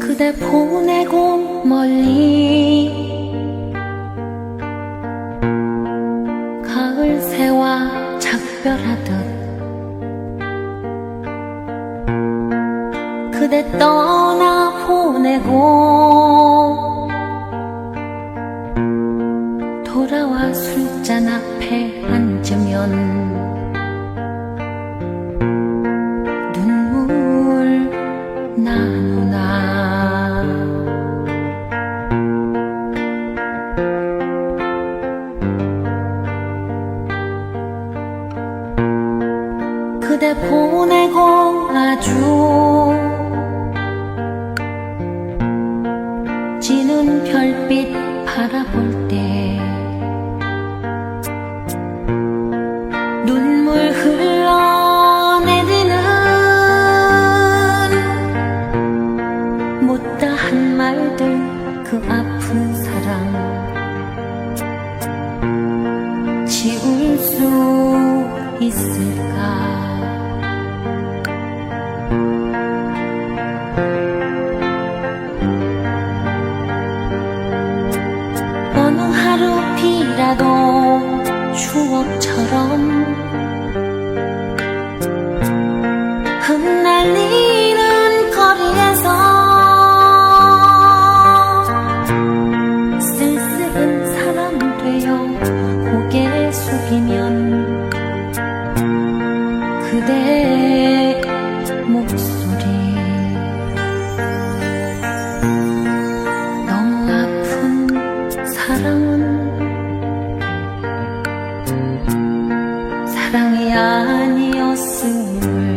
그대 보내고 멀리 가을 새와 작별하듯 그대 떠나 보내고 돌아와 술잔 앞에 앉으면 눈물 나누나. 그대 보내고 아주 눈물 흘러내리는 못다한 말들 그 아픈 사랑. 지울 수 있을까? 어느 하루 비라도 추억처럼 흩날리는 거리에서 쓸쓸한 사람 되어 고개 숙이면 그대 사랑이 아니었음을